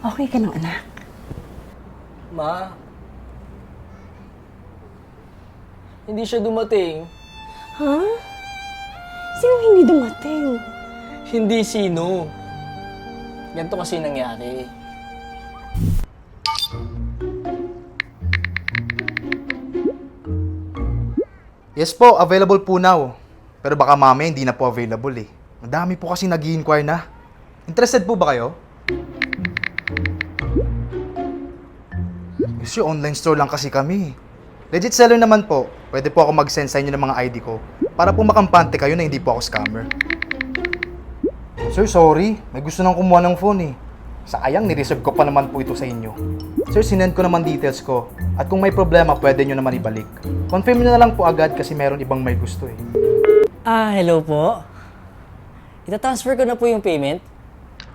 Okay ka lang, anak? Ma, hindi siya dumating. Ha? Sino hindi dumating? Hindi sino. Ganito kasi nangyari. Yes po, available po now. Pero baka mamaya hindi na po available eh. Madami po kasi nag inquire na. Interested po ba kayo? Yung online store lang kasi kami. Legit seller naman po. Pwede po ako mag-send sa inyo ng mga ID ko para po makampante kayo na hindi po ako scammer. Sir, sorry. May gusto nang kumuha ng phone eh. Sayang, nireserve ko pa naman po ito sa inyo. Sir, sinend ko naman details ko. At kung may problema, pwede nyo naman ibalik. Confirm nyo na lang po agad kasi meron ibang may gusto eh. Ah, hello po. Ita-transfer ko na po yung payment.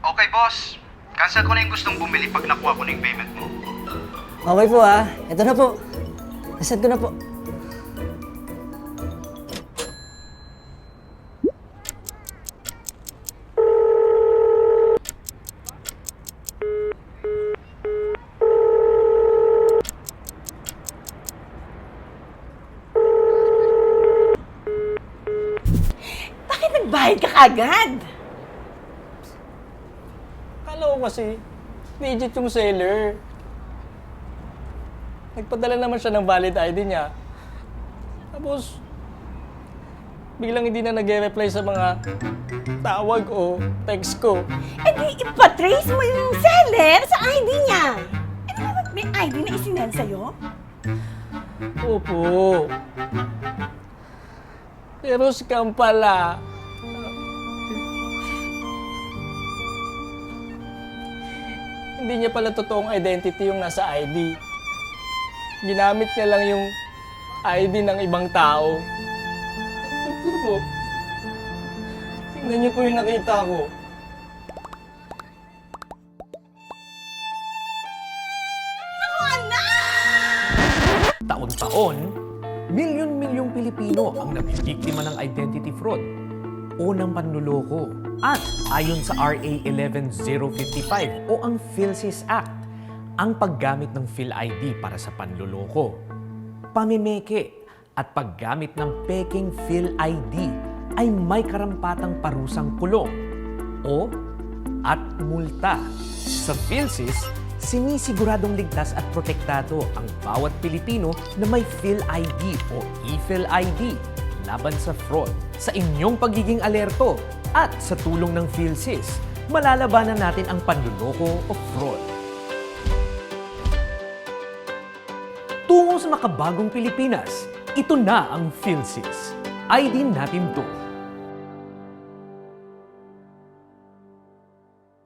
Okay, boss. Cancel ko na yung gustong bumili pag nakuha ko na yung payment mo. Okay po ah. Ito na po. Nasend ko na po. Bakit nagbayad ka kagad? Kala ko kasi, legit yung seller. Nagpadala naman siya ng valid ID niya. Tapos, biglang hindi na nag-reply sa mga tawag o text ko. Eh di ipatrace mo yung seller sa ID niya. Eh di ba may ID na isinend sa'yo? Opo. Pero scam pala. Hindi niya pala totoong identity yung nasa ID. Ginamit niya lang yung ID ng ibang tao. Ito po. Tingnan niyo po yung nakita ko. Taon-taon, milyon-milyong Pilipino ang nabibiktima ng identity fraud o ng panluloko. At ayon sa RA 11055 o ang PhilSys Act, ang paggamit ng PhilID para sa panluloko, pamimeke at paggamit ng peking PhilID ay may karampatang parusang kulong o at multa. Sa PhilSys, sinisiguradong ligtas at protektado ang bawat Pilipino na may PhilID o ePhilID laban sa fraud. Sa inyong pagiging alerto at sa tulong ng PhilSys, malalabanan natin ang panluloko o fraud. Sa makabagong Pilipinas, ito na ang PhilSys. ID natin to.